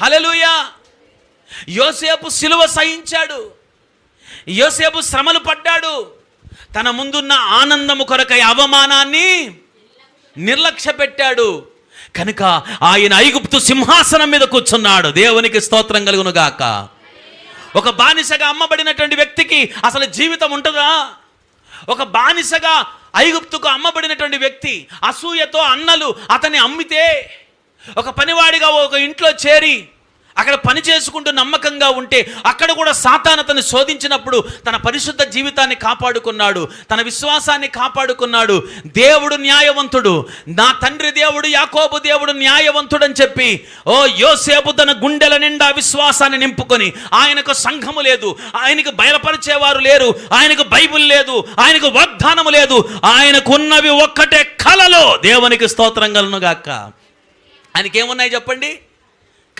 హలలుయా యోసేపు సిలువ సహించాడు. యోసేపు శ్రమలు పడ్డాడు. తన ముందున్న ఆనందము కొరకై అవమానాన్ని నిర్లక్ష్య పెట్టాడు. కనుక ఆయన ఐగుప్తు సింహాసనం మీద కూర్చున్నాడు. దేవునికి స్తోత్రం కలుగును గాక. ఒక బానిసగా అమ్మబడినటువంటి వ్యక్తికి అసలు జీవితం ఉంటుందా? ఒక బానిసగా ఐగుప్తుకు అమ్మబడినటువంటి వ్యక్తి అసూయతో అన్నలు అతన్ని అమ్మితే ఒక పనివాడిగా ఒక ఇంట్లో చేరి అక్కడ పని చేసుకుంటూ నమ్మకంగా ఉంటే అక్కడ కూడా సాతాన్ శోధించినప్పుడు తన పరిశుద్ధ జీవితాన్ని కాపాడుకున్నాడు తన విశ్వాసాన్ని కాపాడుకున్నాడు. దేవుడు న్యాయవంతుడు. నా తండ్రి దేవుడు యాకోబు దేవుడు న్యాయవంతుడని చెప్పి ఓ యోసేపు తన గుండెల నిండా విశ్వాసాన్ని నింపుకొని ఆయనకు సంఘము లేదు ఆయనకు బయలుపరిచేవారు లేరు ఆయనకు బైబిల్ లేదు ఆయనకు వాగ్దానము లేదు ఆయనకు ఉన్నవి ఒక్కటే కలలో దేవునికి స్తోత్రం గలను గాక ఆయనకి ఏమున్నాయి చెప్పండి?